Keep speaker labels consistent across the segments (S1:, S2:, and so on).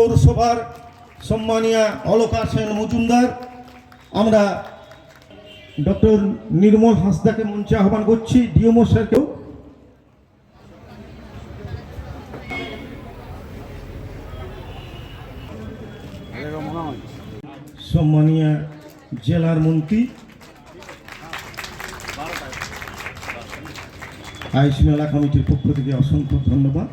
S1: পৌরসভার সম্মানীয় অলকা সেন মজুমদার, আমরা ডক্টর নির্মল হাসদাকে মঞ্চে আহ্বান করছি ডিএমও স্যারকেও। সম্মানীয় জেলার মন্ত্রী, আইস মেলা কমিটির পক্ষ থেকে অসংখ্য ধন্যবাদ।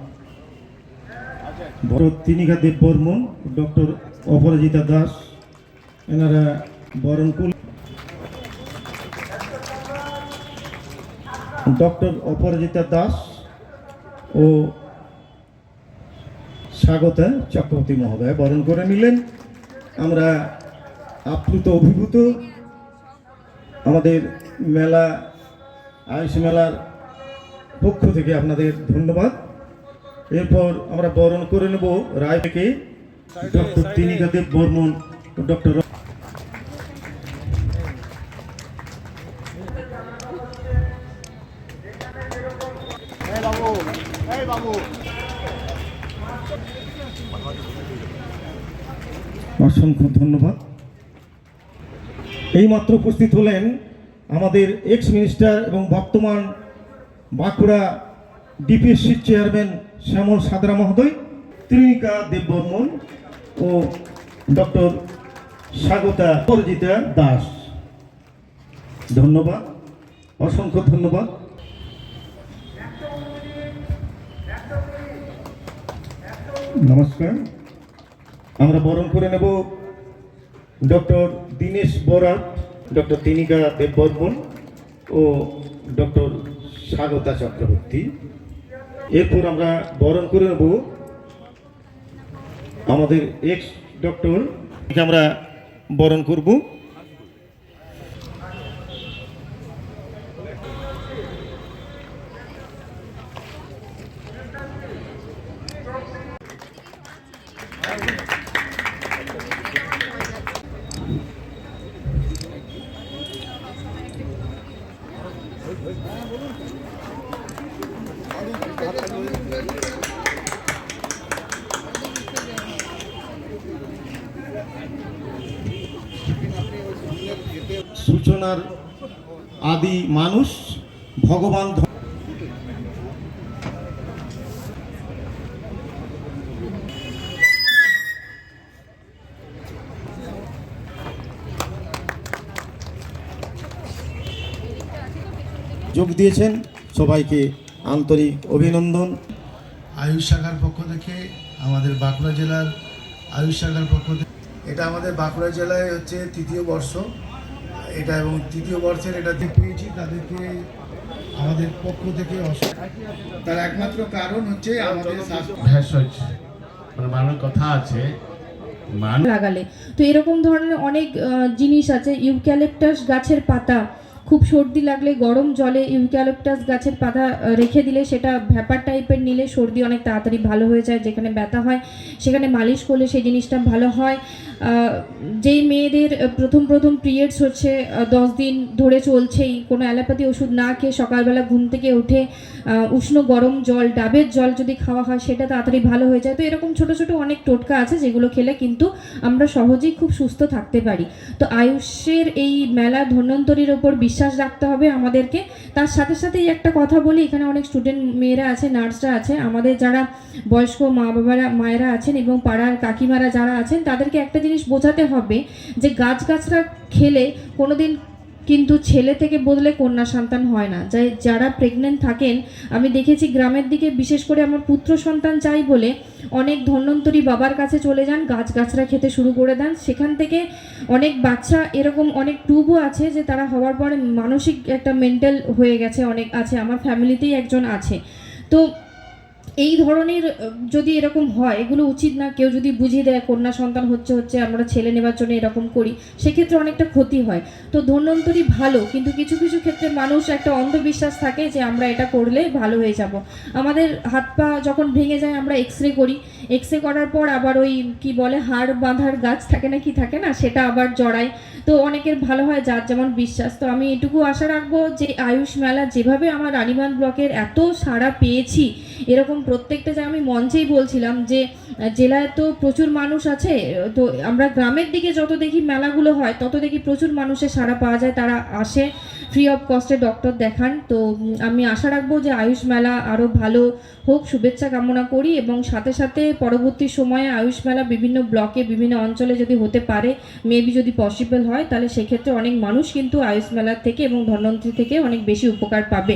S1: বড় তিনিকা দেব বর্মন, ডক্টর অপরাজিতা দাস, এনারা বরণ করল ডক্টর অপরাজিতা দাস ও স্বাগতা চক্রবর্তী মহোদয় বরণ করে নিলেন। আমরা আপ্লুত, অভিভূত আমাদের মেলা, আয়ুষ মেলার পক্ষ থেকে আপনাদের ধন্যবাদ। এরপর আমরা বরণ করে নেব রায় থেকে ডক্টর তিনিকা দেব বর্মন ডক্টর অসংখ্য ধন্যবাদ। এইমাত্র উপস্থিত হলেন আমাদের এক্স মিনিস্টার এবং বর্তমান বাঁকুড়া ডিপিএসসির চেয়ারম্যান শ্যামল সাদরা মহোদয়, ত্রিনিকা দেববর্মন ও ডক্টর স্বাগতা পরিজিতা দাস। ধন্যবাদ, অসংখ্য ধন্যবাদ। নমস্কার। আমরা বরণ করে নেব ডক্টর দীনেশ বরাট ডক্টর তিনিকা দেববর্মন ও ডক্টর স্বাগতা চক্রবর্তী। এরপর আমরা বরণ করে নেব আমাদের এক্স ডক্টর আমরা বরণ করব। সূচনার আদি মানুষ ভগবান যোগ দিয়েছেন সবাইকে আন্তরিক অভিনন্দন।
S2: আয়ুষ শাখার পক্ষ থেকে আমাদের বাঁকুড়া জেলার আয়ুষ শাখার পক্ষ থেকে এটা আমাদের বাঁকুড়া জেলায় হচ্ছে তৃতীয় বর্ষ। এটা এবং তৃতীয় বর্ষের এটা যে পেয়েছি তাদেরকে আমাদের পক্ষ থেকে তার একমাত্র কারণ হচ্ছে আমাদের
S3: ভেষজ মানে কথা আছে।
S4: লাগালে। তো এরকম ধরনের অনেক জিনিস আছে। ইউক্যালিপটাস গাছের পাতা খুব সর্দি লাগলে গরম জলে ইউক্যালিপটাস গাছের পাতা রেখে দিলে সেটা ভ্যাপার টাইপের নিলে সর্দি অনেক তাড়াতাড়ি ভালো হয়ে যায় যেখানে ব্যথা হয় সেখানে মালিশ করলে সেই জিনিসটা ভালো হয়। যেই মেয়েদের প্রথম প্রথম পিরিয়ডস হচ্ছে দশ দিন ধরে চলছেই, কোনো অ্যালোপ্যাথি ওষুধ না খেয়ে সকালবেলা ঘুম থেকে উঠে উষ্ণ গরম জল, ডাবের জল যদি খাওয়া হয়, সেটা তাড়াতাড়ি ভালো হয়ে যায়। তো এরকম ছোট ছোট অনেক টোটকা আছে যেগুলো খেলে কিন্তু আমরা সহজেই খুব সুস্থ থাকতে পারি। তো আয়ুষের এই মেলা ধন্বন্তরীর ওপর বিশ্বাস রাখতে হবে আমাদেরকে। তার সাথে সাথেই একটা কথা বলি, এখানে অনেক স্টুডেন্ট মেয়েরা আছে নার্সরা আছে। আমাদের যারা বয়স্ক মা বাবারা মায়েরা আছেন এবং পাড়ার কাকিমারা যারা আছেন, তাদেরকে একটা জিনিস বোঝাতে হবে যে গাছ গাছরা খেলে কোনোদিন কিন্তু ছেলে থেকে বদলে কন্যা সন্তান হয় না। যাই, যারা প্রেগনেন্ট থাকেন, আমি দেখেছি গ্রামের দিকে বিশেষ করে আমার পুত্র সন্তান চাই বলে অনেক ধন্বন্তরী বাবার কাছে চলে যান গাছ গাছরা খেতে শুরু করে দেন। সেখান থেকে অনেক বাচ্চা, এরকম অনেক টুবও আছে যে তারা হওয়ার পরে মানসিক একটা মেন্টাল হয়ে গেছে, অনেক আছে। আমার ফ্যামিলিতেই একজন আছে। তো এই ধরনের যদি এরকম হয়, এগুলো উচিত না কেউ যদি বুঝিয়ে দেয়, কন্যা সন্তান হচ্ছে হচ্ছে আমরা ছেলে নেবার জন্য এরকম করি, সেক্ষেত্রে অনেকটা ক্ষতি হয়। তো ধন্বন্তরী ভালো, কিন্তু কিছু কিছু ক্ষেত্রে মানুষ একটা অন্ধবিশ্বাস থাকে যে আমরা এটা করলে ভালো হয়ে যাব। আমাদের হাত পা যখন ভেঙে যায়, আমরা এক্স রে করি। এক্স রে করার পর আবার ওই কি বলে, হাড় বাঁধার গাছ থাকে না কি থাকে না, সেটা আবার জড়ায়। তো অনেকের ভালো হয় যার যেমন বিশ্বাস। তো আমি এটুকু আশা রাখব যে আয়ুষ মেলা যেভাবে আমার রানীবাঁধ ব্লকের এত সাড়া পেয়েছি এরকম প্রত্যেকটা জায়গায় আমি মঞ্চেই বলছিলাম যে জেলায় তো প্রচুর মানুষ আছে, তো আমরা গ্রামের দিকে যত দেখি মেলাগুলো হয়, তত দেখি প্রচুর মানুষের সাড়া পাওয়া যায়, তারা আসে ফ্রি অফ কস্টে ডক্টর দেখান। তো আমি আশা রাখব যে আয়ুষ মেলা আরও ভালো হোক, শুভেচ্ছা কামনা করি এবং সাথে সাথে পরবর্তী সময়ে আয়ুষ মেলা বিভিন্ন ব্লকে, বিভিন্ন অঞ্চলে যদি হতে পারে মেবি যদি পসিবল হয়, তাহলে সেক্ষেত্রে অনেক মানুষ কিন্তু আয়ুষ মেলার থেকে এবং ধন্বন্তরী থেকে অনেক বেশি উপকার পাবে।